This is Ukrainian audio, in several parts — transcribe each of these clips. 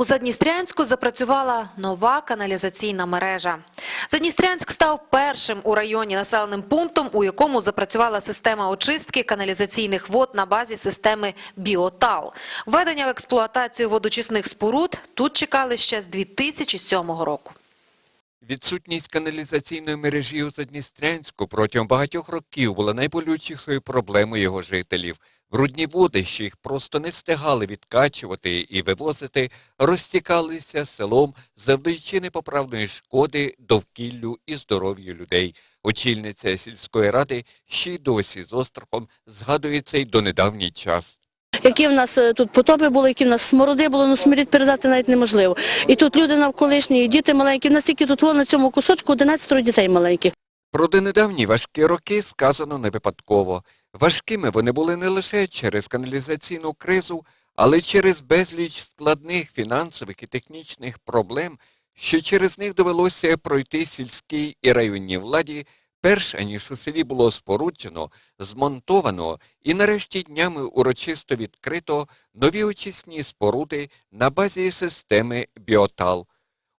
У Задністрянську запрацювала нова каналізаційна мережа. Задністрянськ став першим у районі населеним пунктом, у якому запрацювала система очистки каналізаційних вод на базі системи «Біотал». Введення в експлуатацію водочисних споруд тут чекали ще з 2007 року. Відсутність каналізаційної мережі у Задністрянську протягом багатьох років була найболючішою проблемою його жителів. Брудні води, що їх просто не встигали відкачувати і вивозити, розтікалися селом, завдаючи непоправної шкоди довкіллю і здоров'ю людей. Очільниця сільської ради ще й досі з острахом згадує цей донедавній час. Які в нас е, тут потопи були, які в нас смороди було, ну сморід передати навіть неможливо. І тут люди навколишні, і діти маленькі, в нас тільки тут на цьому кусочку 11 дітей маленьких. Про донедавні важкі роки сказано не випадково. Важкими вони були не лише через каналізаційну кризу, але й через безліч складних фінансових і технічних проблем, що через них довелося пройти сільській і районній владі, перш аніж у селі було споруджено, змонтовано і нарешті днями урочисто відкрито нові очисні споруди на базі системи «Біотал».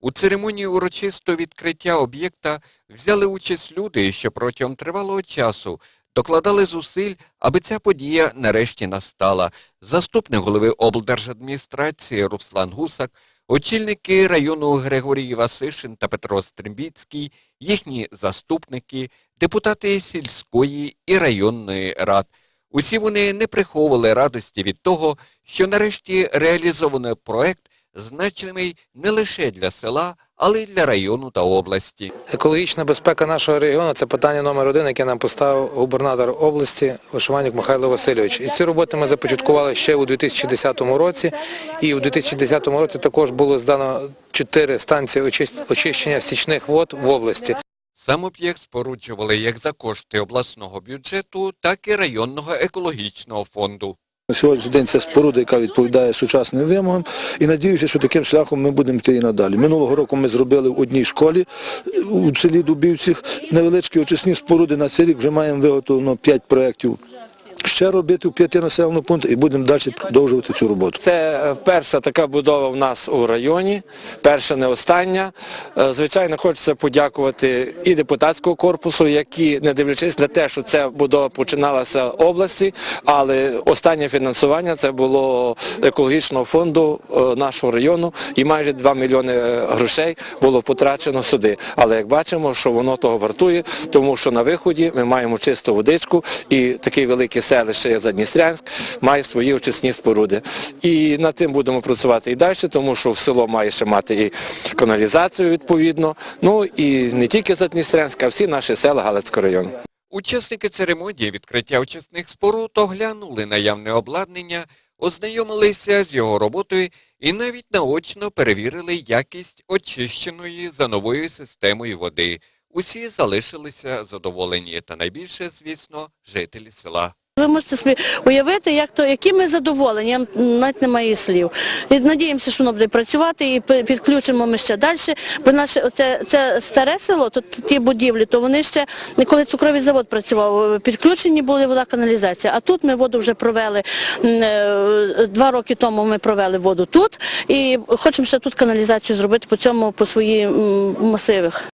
У церемонії урочистого відкриття об'єкта взяли участь люди, що протягом тривалого часу докладали зусиль, аби ця подія нарешті настала. Заступник голови облдержадміністрації Руслан Гусак, очільники району Григорій Васишин та Петро Стримбіцький, їхні заступники, депутати сільської і районної рад. Усі вони не приховували радості від того, що нарешті реалізовано проект, значимий не лише для села, але й для району та області. Екологічна безпека нашого регіону це питання номер один, яке нам поставив губернатор області Вишиванюк Михайло Васильович. І ці роботи ми започаткували ще у 2010 році. І у 2010 році також було здано чотири станції очищення стічних вод в області. Сам об'єкт споруджували як за кошти обласного бюджету, так і районного екологічного фонду. На сьогоднішній день це споруда, яка відповідає сучасним вимогам, і надіюся, що таким шляхом ми будемо йти і надалі. Минулого року ми зробили в одній школі у селі Дубівцях невеличкі очисні споруди. На цей рік вже маємо виготовлено 5 проєктів. Ще робити в п'яти населених пунктах і будемо далі продовжувати цю роботу. Це е, перша така будова в нас у районі, перша не остання. Е, Звичайно, хочеться подякувати і депутатського корпусу, які, не дивлячись на те, що ця будова починалася в області, але останнє фінансування це було екологічного фонду е, нашого району, і майже 2 мільйони грошей було потрачено сюди. Але як бачимо, що воно того вартує, тому що на виході ми маємо чисту водичку і такий великий селище, як Задністрянськ, має свої очисні споруди. І над тим будемо працювати і далі, тому що в село має ще мати і каналізацію відповідно. Ну і не тільки Задністрянськ, а всі наші села Галицького району. Учасники церемонії відкриття очисних споруд оглянули наявне обладнання, ознайомилися з його роботою і навіть наочно перевірили якість очищеної за новою системою води. Усі залишилися задоволені, та найбільше, звісно, жителі села. Ви можете собі уявити, як то, які ми задоволені, навіть немає слів. І надіємося, що воно буде працювати і підключимо ми ще далі. Бо наше оце, це старе село, тут ті будівлі, то вони ще, коли цукровий завод працював, підключені були вода каналізація. А тут ми воду вже провели е, два роки тому. Ми провели воду тут і хочемо ще тут каналізацію зробити по цьому по своїм м, масивах.